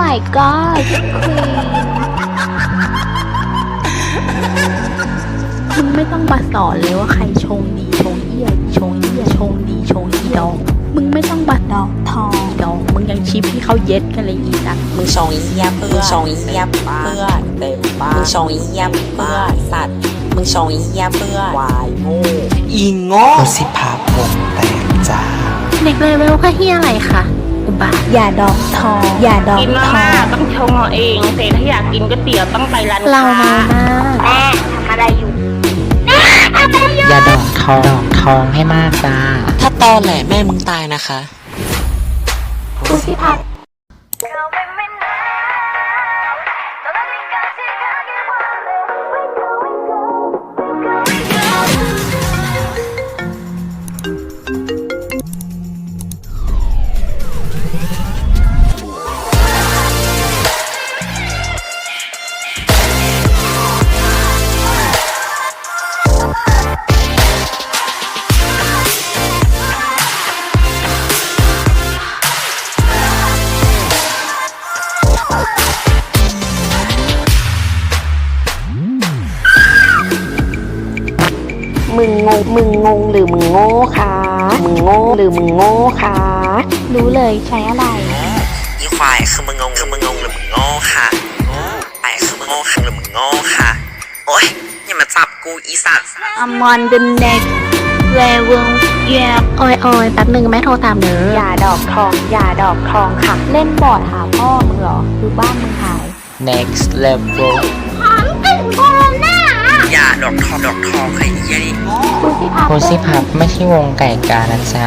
my god ควีนมึงไม่ต้องมาสอนเลยว่าใครชงดีชงเอี้ยชงเอี้ยชงดีชงเอี้ยดอกมึงไม่ต้องมาดอกทองดอกมึงยังชิปให้เขาเย็ดกันเลยอีสัตว์มึงชงอีเหี้ยเพื่อมึงชงอีเหี้ยเพื่อเต็มบ้านมึงชงอีเหี้ยเพื่อสัตว์มึงชงอีเหี้ยเพื่อวายโง่อีโง่รถสิภาพวงแตกจ้าเด็กเลเวลก็เฮียอะไรคะ อุบาทอย่าดอกทองอย่าดอกกินมาทอม่างต้องชงเอาเองแต่ถ้าอยากกินก๋วยเตี๋ยวต้องไปร้านเราค้าเมามากแม่ทำอะไรอยู่อย่าดอกทองดอกทองให้มากจ้า ถ้าตอแหลแม่มึงตายนะคะดูสิพัด มึงงง มึงงงหรือมึงโง่คะมึงโง่หรือมึงโง่คะรู้เลยใช้อะไรอีควายคือมึงงงคือมึงงงหรือมึงโง่ค่ะไอ้คือมึงโง่คือหรือมึงโง่ค่ะ โอ๊ยอย่ามาจับกูอีสัตว์ I'm on the next level yeah โอ้ยโอ้ยแป๊บนึงแม่โทรตามเด้ออย่าดอกทอง อย่าดอกทองค่ะ เล่นบอร์ดหาพ่อมึงเหรอคือบ้านมึงหาย next level อย่าด อกทองดอกทองไอ้เหี้ยนี่ดูสิพับไม่ใช่วงไก่กานะจ๊ะ